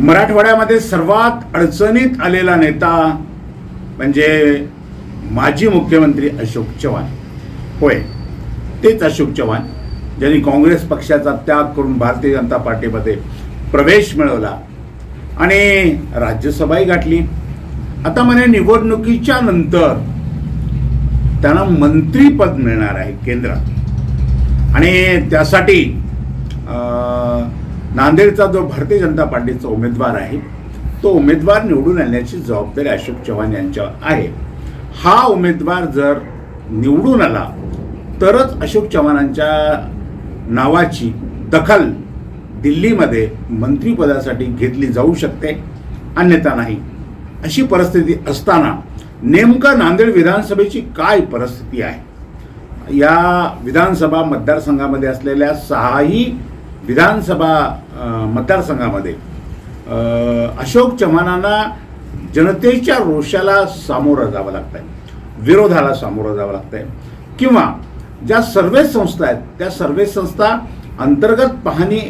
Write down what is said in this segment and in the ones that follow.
मराठवाड्यामध्ये सर्वात अडचणीत आलेला नेता म्हणजे माजी मुख्यमंत्री अशोक चव्हाण. होय तेच अशोक चव्हाण. ज्यांनी काँग्रेस पक्षाचा त्याग करून भारतीय जनता पार्टीमध्ये प्रवेश मिळवला आणि राज्यसभाही गाठली. आता म्हणे निवडणुकीच्या नंतर त्यांना मंत्रीपद मिळणार आहे केंद्रात. आणि त्यासाठी नांदेडचा जो भारतीय जनता पार्टीचा उमेदवार आहे तो उमेदवार निवडून आणण्याची जबाबदारी अशोक चव्हाण यांच्यावर आहे. हा उमेदवार जर निवडून आला तरच अशोक चव्हाणांच्या नावाची दखल दिल्लीमध्ये मंत्रिपदासाठी घेतली जाऊ शकते अन्यथा नाही. अशी परिस्थिती असताना नेमकं नांदेड विधानसभेची काय परिस्थिती आहे? या विधानसभा मतदारसंघामध्ये असलेल्या सहाही विधानसभा मतदारसंघामध्ये अशोक चव्हाणांना जनतेच्या रोषाला सामोरं जावं लागतं आहे विरोधाला सामोरं जावं लागतं आहे किंवा ज्या सर्वे संस्था आहेत त्या सर्वे संस्था अंतर्गत पाहणी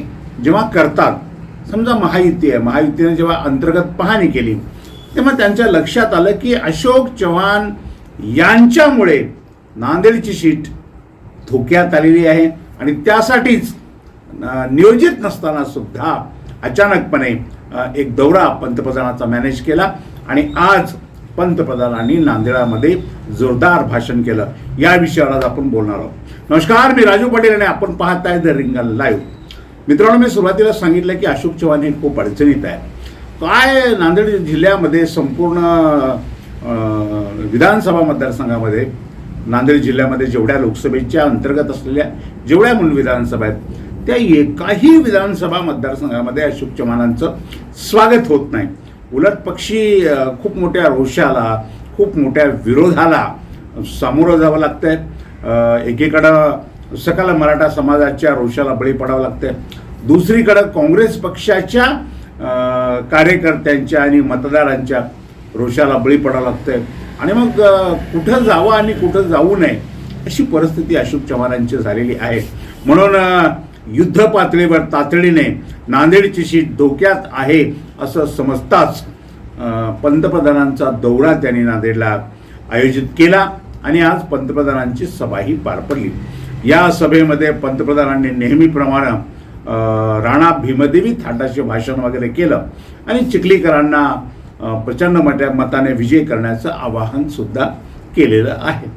जेव्हा करतात समजा महायुती आहे महायुतीने जेव्हा अंतर्गत पाहणी केली तेव्हा त्यांच्या लक्षात आलं की अशोक चव्हाण यांच्यामुळे नांदेडची सीट धोक्यात आलेली आहे आणि त्यासाठीच नियोजित नसताना सुद्धा अचानकपणे एक दौरा पंतप्रधानाचा मॅनेज केला आणि आज पंतप्रधानांनी नांदेडामध्ये जोरदार भाषण केलं. या विषयावर आज आपण बोलणार आहोत. नमस्कार मी राजू पाटील आणि आपण पाहत आहे द रिंगल लाईव्ह मित्रांनो मी सुरुवातीला सांगितलं की अशोक चव्हाण हे खूप अडचणीत आहे काय नांदेड जिल्ह्यामध्ये संपूर्ण विधानसभा मतदारसंघामध्ये नांदेड जिल्ह्यामध्ये जेवढ्या लोकसभेच्या अंतर्गत असलेल्या जेवढ्या मूळ विधानसभा आहेत त्या एकाही विधानसभा मतदारसंघामध्ये अशोक चव्हाणांचं स्वागत होत नाही. उलट पक्षी खूप मोठ्या रोषाला खूप मोठ्या विरोधाला सामोरं जावं लागतं आहे एकीकडं सकल मराठा समाजाच्या रोषाला बळी पडावं लागतं दुसरीकडं काँग्रेस पक्षाच्या कार्यकर्त्यांच्या आणि मतदारांच्या रोषाला बळी पडावं लागतं आणि मग कुठं जावं आणि कुठं जाऊ नये अशी परिस्थिती अशोक चव्हाणांची झालेली आहे. म्हणून युद्ध पातळीवर तातडीने नांदेडची शीट धोक्यात आहे असं समजताच पंतप्रधानांचा दौरा त्यांनी नांदेडला आयोजित केला आणि आज पंतप्रधानांची सभाही पार पडली. या सभेमध्ये पंतप्रधानांनी नेहमीप्रमाणे राणा भीमदेवी थाटाचे भाषण वगैरे केलं आणि चिखलीकरांना प्रचंड मोठ्या मताने विजय करण्याचं आवाहनसुद्धा केलेलं आहे.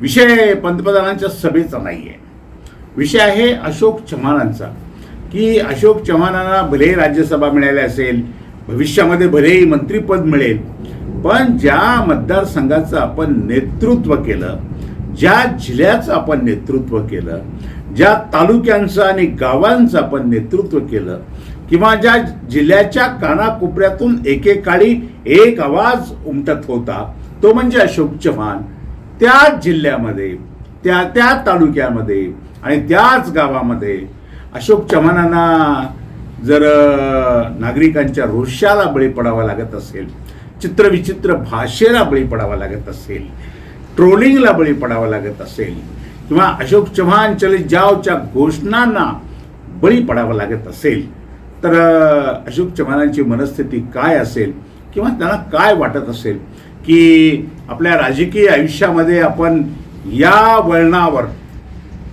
विषय पंतप्रधानांच्या सभेचा नाही आहे विषय आहे अशोक चव्हाणांचा की अशोक चव्हाणांना भलेही राज्यसभा मिळाली असेल भविष्यामध्ये भलेही मंत्रीपद मिळेल पण ज्या मतदारसंघाचं आपण नेतृत्व केलं ज्या जिल्ह्याचं आपण नेतृत्व केलं ज्या तालुक्यांचं आणि गावांचं आपण नेतृत्व केलं किंवा ज्या जिल्ह्याच्या कानाकोपऱ्यातून एकेकाळी एक आवाज उमटत होता तो म्हणजे अशोक चव्हाण. त्या जिल्ह्यामध्ये त्या त्या तालुक्यामध्ये आणि त्याच गावामध्ये अशोक चव्हाणांना जर नागरिकांच्या रोषाला बळी पडावा लागत असेल चित्रविचित्र भाषेला बळी पडावा लागत असेल ट्रोलिंगला बळी पडावा लागत असेल किंवा अशोक चव्हाण चलित जावच्या घोषणांना बळी पडावं लागत असेल तर अशोक चव्हाणांची मनस्थिती काय असेल किंवा त्यांना काय वाटत असेल की आपल्या राजकीय आयुष्यामध्ये आपण या वळणावर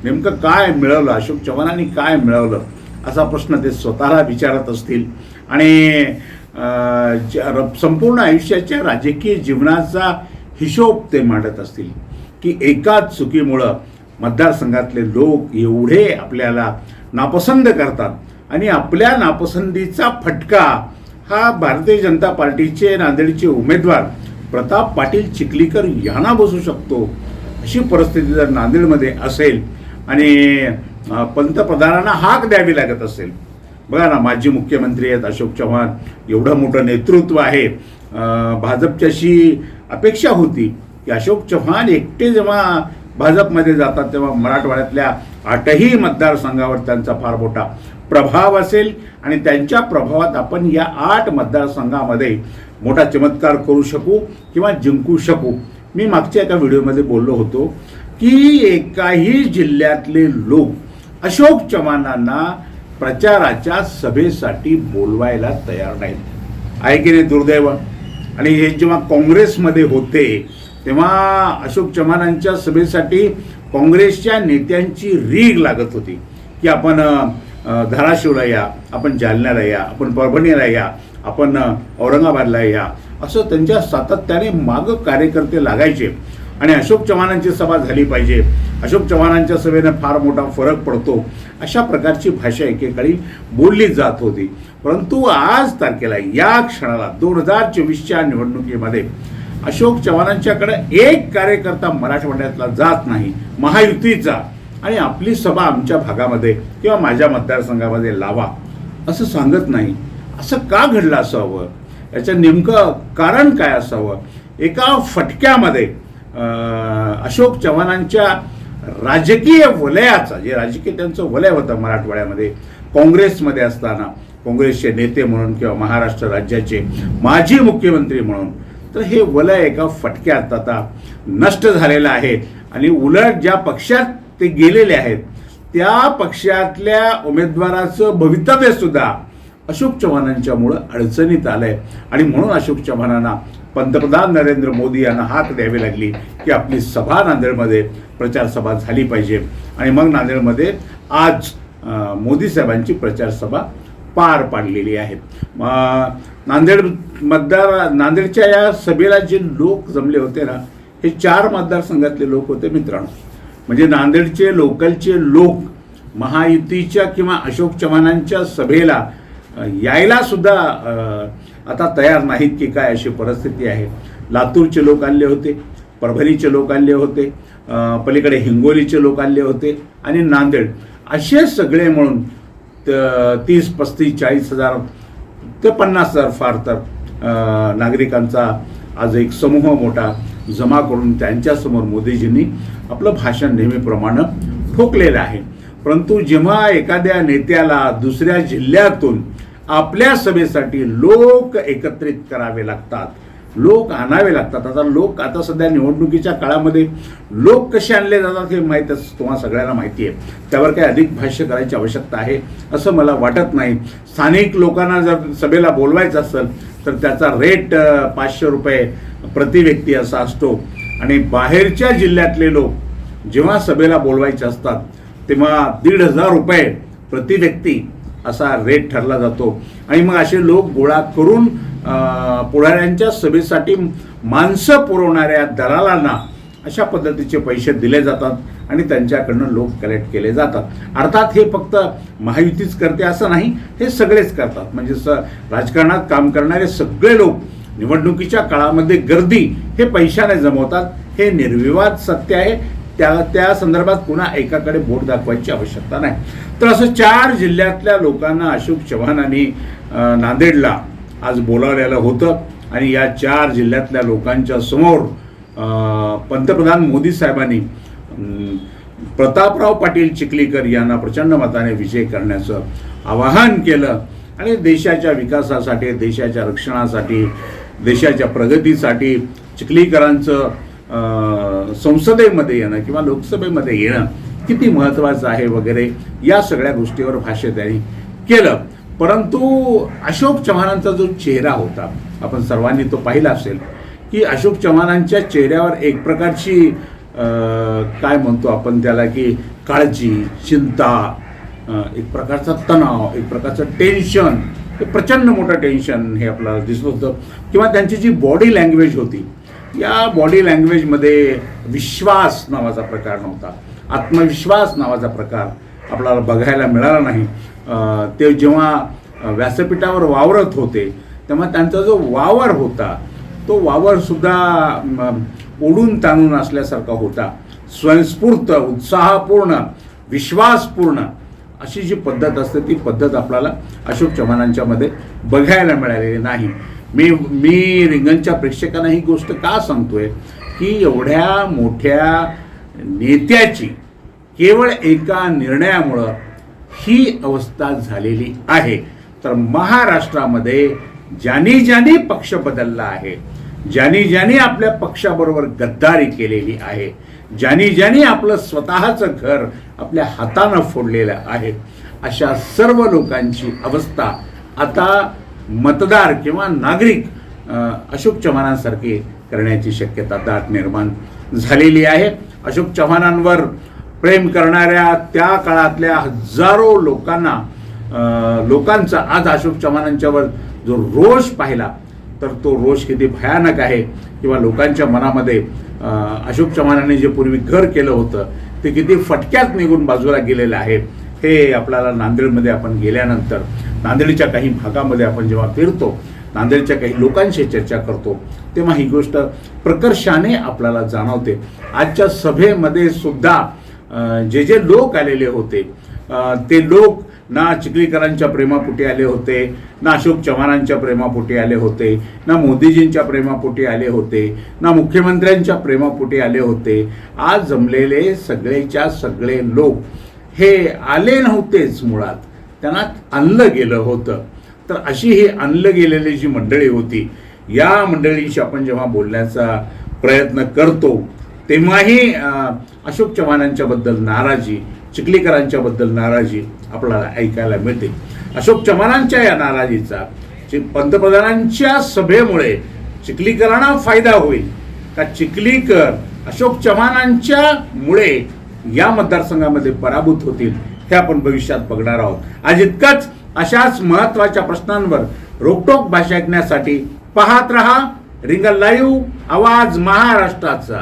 नेमकं काय मिळवलं? अशोक चव्हाणांनी काय मिळवलं? असा प्रश्न ते स्वतःला विचारत असतील. आणि संपूर्ण आयुष्याच्या राजकीय जीवनाचा हिशोब ते मांडत असतील की एकाच चुकीमुळं मतदारसंघातले लोक एवढे आपल्याला नापसंत करतात आणि आपल्या नापसंतीचा फटका हा भारतीय जनता पार्टीचे नांदेडचे उमेदवार प्रताप पाटील चिखलीकर यांना बसू शकतो. अशी परिस्थिती जर नांदेडमध्ये असेल आणि पंतप्रधानांना हाक द्यावी लागत असेल. बघा ना माजी मुख्यमंत्री आहेत अशोक चव्हाण एवढं मोठं नेतृत्व आहे. भाजपच्याशी अपेक्षा होती की अशोक चव्हाण एकटे जेव्हा भाजपमध्ये जातात तेव्हा मराठवाड्यातल्या आठही मतदारसंघावर त्यांचा फार मोठा प्रभाव असेल आणि त्यांच्या प्रभावात आपण या आठ मतदारसंघामध्ये मोठा चमत्कार करू शकू किंवा जिंकू शकू. मी मागच्या एका व्हिडिओमध्ये बोललो होतो की एकाही जिल्ह्यातले लोक अशोक चव्हाणांना प्रचाराच्या सभेसाठी बोलवायला तयार नाहीत. आहे की नाही दुर्दैव? आणि हे जेव्हा काँग्रेसमध्ये होते तेव्हा अशोक चव्हाणांच्या सभेसाठी काँग्रेसच्या नेत्यांची रीग लागत होती की आपण धाराशिवला या आपण जालन्याला या आपण परभणीला या आपण औरंगाबादला या असं त्यांच्या सातत्याने मागं कार्यकर्ते लागायचे. आणि अशोक चव्हाणांची सभा झाली पाहिजे. अशोक चव्हाणांच्या सभेनं फार मोठा फरक पडतो. अशा प्रकारची भाषा एकेकाळी बोलली जात होती. परंतु आज तारखेला या क्षणाला दोन हजार चोवीसच्या निवडणुकीमध्ये अशोक चव्हाणांच्याकडे एक कार्यकर्ता मराठवाड्यातला जात नाही महायुतीचा. आणि आपली सभा आमच्या भागामध्ये किंवा माझ्या मतदारसंघामध्ये लावा असं सांगत नाही. असं का घडलं असावं? याचं नेमकं कारण काय असावं? एका फटक्यामध्ये अशोक चव्हाणांच्या राजकीय वलयाचा जे राजकीय त्यांचं वलय होतं मराठवाड्यामध्ये काँग्रेसमध्ये असताना काँग्रेसचे नेते म्हणून किंवा महाराष्ट्र राज्याचे माजी मुख्यमंत्री म्हणून. तर हे वलय एका फटक्यात आता नष्ट झालेलं आहे. आणि उलट ज्या पक्षात ते गेलेले आहेत त्या पक्षातल्या उमेदवाराचं भवितव्य सुद्धा अशोक चव्हाणांच्यामुळं अडचणीत आलं आहे आणि म्हणून अशोक चव्हाणांना पंतप्रधान नरेंद्र मोदी यांना हाक द्यावी लागली की आपली सभा नांदेडमध्ये प्रचारसभा झाली पाहिजे. आणि मग नांदेडमध्ये आज मोदी साहेबांची प्रचारसभा पार पाडलेली आहे. नांदेड मतदार नांदेडच्या या सभेला जे लोक जमले होते ना हे चार मतदारसंघातले लोक होते मित्रांनो. म्हणजे नांदेडचे लोकलचे लोक महायुतीच्या किंवा अशोक चव्हाणांच्या सभेला यायला सुद्धा आता तयार नाहीत की काय अशी परिस्थिती आहे. लातूरचे लोक आले होते परभणीचे लोक आले होते पलीकडे हिंगोलीचे लोक आले होते आणि नांदेड. असे सगळे म्हणून त- तीस पस्तीस चाळीस हजार ते पन्नास हजार फार तर नागरिकांचा आज एक समूह मोठा जमा करून त्यांच्यासमोर मोदीजींनी आपलं भाषण नेहमीप्रमाणे ठोकलेलं आहे. परंतु जेव्हा एखाद्या नेत्याला दुसऱ्या जिल्ह्यातून आपल्या सभेसाठी लोक एकत्रित करावे लागतात. लोक आणावे लागतात. आता लोक आता सध्या निवडणुकीच्या काळामध्ये लोक कसे आणले जातात हे माहीतच तुम्हाला सगळ्यांना माहिती आहे. त्यावर काही अधिक भाष्य करायची आवश्यकता आहे असं मला वाटत नाही. स्थानिक लोकांना जर सभेला बोलवायचं असेल तर त्याचा रेट पाचशे रुपये प्रति व्यक्ती असा असतो. आणि बाहेरच्या जिल्ह्यातले लोक जेव्हा सभेला बोलवायचे असतात तेव्हा दीड हजार रुपये प्रति व्यक्ती असा रेट ठरला जातो. आणि मग असे लोक गोळा करून पुढाऱ्यांच्या सभेसाठी माणसं पुरवणाऱ्या दलालांना अशा पद्धतीचे पैसे दिले जातात आणि त्यांच्याकडनं लोक कलेक्ट केले जातात. अर्थात हे फक्त महायुतीच करते असं नाही हे सगळेच करतात. म्हणजे स राजकारणात काम करणारे सगळे लोक निवडणुकीच्या काळामध्ये गर्दी हे पैशाने जमवतात. हे निर्विवाद सत्य आहे. त्या त्या संदर्भात पुन्हा एकाकडे बोट दाखवायची आवश्यकता नाही. तर असं चार जिल्ह्यातल्या लोकांना अशोक चव्हाणांनी नांदेडला आज बोलावलेलं होतं आणि या चार जिल्ह्यातल्या लोकांच्या समोर पंतप्रधान मोदी साहेबांनी प्रतापराव पाटील चिखलीकर यांना प्रचंड मताने विजय करण्याचं आवाहन केलं. आणि देशाच्या विकासासाठी देशाच्या रक्षणासाठी देशाच्या प्रगतीसाठी चिखलीकरांचं संसदेमध्ये येणं किंवा लोकसभेमध्ये येणं किती महत्त्वाचं आहे वगैरे या सगळ्या गोष्टीवर भाष्य त्यांनी केलं. परंतु अशोक चव्हाणांचा जो चेहरा होता आपण सर्वांनी तो पाहिला असेल की अशोक चव्हाणांच्या चेहऱ्यावर एक प्रकारची काय म्हणतो आपण त्याला की काळजी चिंता एक प्रकारचा तणाव एक प्रकारचं टेन्शन हे प्रचंड मोठं टेन्शन हे आपल्याला दिसत होतं. किंवा त्यांची जी बॉडी लँग्वेज होती या बॉडी लँग्वेजमध्ये विश्वास नावाचा प्रकार नव्हता. आत्मविश्वास नावाचा प्रकार आपल्याला बघायला मिळाला नाही. ते जेव्हा व्यासपीठावर वावरत होते तेव्हा त्यांचा जो वावर होता तो वावरसुद्धा ओढून ताणून असल्यासारखा होता. स्वयंस्फूर्त उत्साहपूर्ण विश्वासपूर्ण अशी जी पद्धत असते ती पद्धत आपल्याला अशोक चव्हाणांच्यामध्ये बघायला मिळालेली नाही. मी मी रिंगणच्या प्रेक्षकांना ही गोष्ट का सांगतोय? की एवढ्या मोठ्या नेत्याची केवळ एका निर्णयामुळं ही अवस्था झालेली आहे. तर महाराष्ट्रामध्ये ज्यांनी ज्यांनी पक्ष बदलला आहे ज्यांनी ज्यांनी आपल्या पक्षाबरोबर गद्दारी केलेली आहे ज्यांनी ज्यांनी आपलं स्वतःचं घर आपल्या हातानं फोडलेलं आहे अशा सर्व लोकांची अवस्था आता मतदार किंवा नागरिक अशोक चव्हाणांसारखे करण्याची शक्यता दाट निर्माण झालेली आहे. अशोक चव्हाणांवर प्रेम करणाऱ्या त्या काळातल्या हजारो लोकांना लोकांचा आज अशोक चव्हाणांच्यावर जो रोष पाहिला तर तो रोष किती भयानक आहे. किंवा लोकांच्या मनामध्ये अशोक चव्हाणांनी जे पूर्वी घर केलं होतं ते किती फटक्यात निघून बाजूला गेलेलं आहे हे आपल्याला नांदेडमध्ये आपण गेल्यानंतर नांदेडच्या काही भागामध्ये आपण जेव्हा फिरतो नांदेडच्या काही लोकांशी चर्चा करतो तेव्हा ही गोष्ट प्रकर्षाने आपल्याला जाणवते. आजच्या सभेमध्ये सुद्धा जे जे लोक आलेले होते ते लोक ना चिखलीकरांच्या प्रेमापोटी आले होते ना अशोक चव्हाणांच्या प्रेमापोटी आले होते ना मोदीजींच्या प्रेमापोटी आले होते ना मुख्यमंत्र्यांच्या प्रेमापोटी आले होते. आज जमलेले सगळेच्या सगळे लोक हे आले नव्हतेच मुळात. त्यांना आणलं गेलं होतं. तर अशी ही आणलं गेलेली जी मंडळी होती या मंडळीशी आपण जेव्हा बोलण्याचा प्रयत्न करतो तेव्हाही अशोक चव्हाणांच्याबद्दल नाराजी चिखलीकरांच्याबद्दल नाराजी आपल्याला ऐकायला मिळते. अशोक चव्हाणांच्या या नाराजीचा पंतप्रधानांच्या सभेमुळे चिखलीकरांना फायदा होईल. का चिखलीकर अशोक चव्हाणांच्या मुळे या मतदारसंघामध्ये पराभूत होतील? हे आपण भविष्यात बघणार आहोत. आज इतकंच अशाच महत्त्वाच्या प्रश्नांवर रोकटोक भाषा ऐकण्यासाठी पाहत रहा रिंगल लाईव्ह आवाज महाराष्ट्राचा.